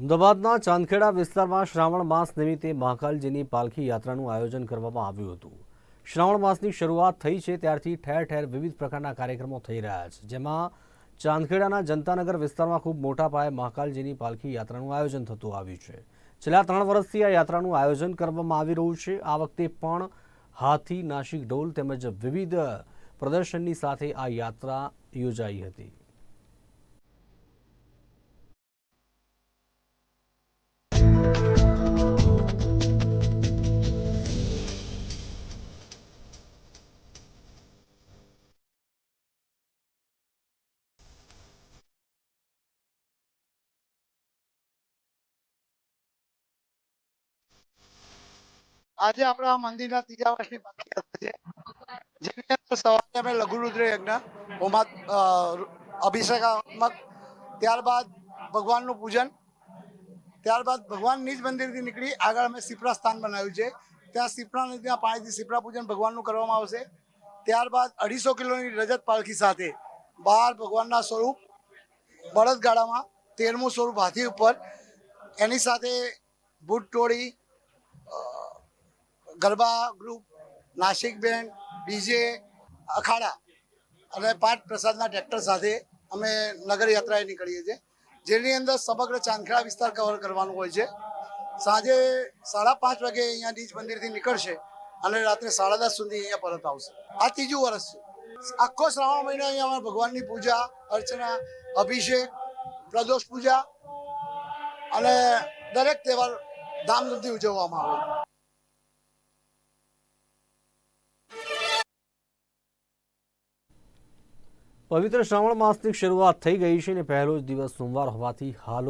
અમદાવાદના ચાંદખેડા વિસ્તારમાં શ્રાવણ માસ નિમિત્તે મહાકાલજીની પાલખી યાત્રાનું આયોજન કરવામાં આવ્યું હતું. શ્રાવણ માસની શરૂઆત થઈ છે ત્યારથી ઠેર ઠેર વિવિધ પ્રકારના કાર્યક્રમો થઈ રહ્યા છે, જેમાં ચાંદખેડાના જનતાનગર વિસ્તારમાં ખૂબ મોટા પાયે મહાકાલજીની પાલખી યાત્રાનું આયોજન થતું આવ્યું છે. છેલ્લા ત્રણ વર્ષથી આ યાત્રાનું આયોજન કરવામાં આવી રહ્યું છે. આ વખતે પણ હાથી નાશિક ઢોલ તેમજ વિવિધ પ્રદર્શનની સાથે આ યાત્રા યોજાઈ હતી. આજે આપણા મંદિરના ત્રીજા વર્ષની પાલખી છે. જેની અંદર સવારે અમે લઘુરુદ્ર યજ્ઞ, હોમા અભિષેકાત્મક ત્યારબાદ ભગવાનનું પૂજન, ત્યારબાદ ભગવાન નિજ મંદિરથી નીકળી આગળ અમે સિપરા સ્થાન બનાવ્યું છે. ત્યાં સિપરા નદીના પાણીથી સિપરા પૂજન ભગવાનનું કરવામાં આવશે. ત્યારબાદ અઢીસો કિલોની રજત પાલખી સાથે બહાર ભગવાનના સ્વરૂપ, બળદગાડામાં તેરમું સ્વરૂપ હાથી ઉપર, એની સાથે ભૂટ ટોળી garba group, Nashik band DJ, અખાડા અને પાંચ પ્રસાદના ટ્રેક્ટર સાથે અમે નગર યાત્રાએ નીકળીએ છીએ, જેની અંદર સમગ્ર ચાંદખેડા વિસ્તાર કવર કરવાનું હોય છે. સાંજે સાડા પાંચ વાગે અહીંયા નીચ મંદિરથી નીકળશે અને રાત્રે સાડા દસ સુધી અહીંયા પરત આવશે. આ ત્રીજું વર્ષ છે. આખો શ્રાવણ મહિનો અહીંયા અમે ભગવાનની પૂજા, અર્ચના, અભિષેક, પ્રદોષ પૂજા અને દરેક તહેવાર ધામધૂમથી ઉજવવામાં આવે છે. પવિત્ર શ્રાવણ માસની શરૂઆત થઈ ગઈ છે અને પહેલો જ દિવસ સોમવાર હોવાથી હાલો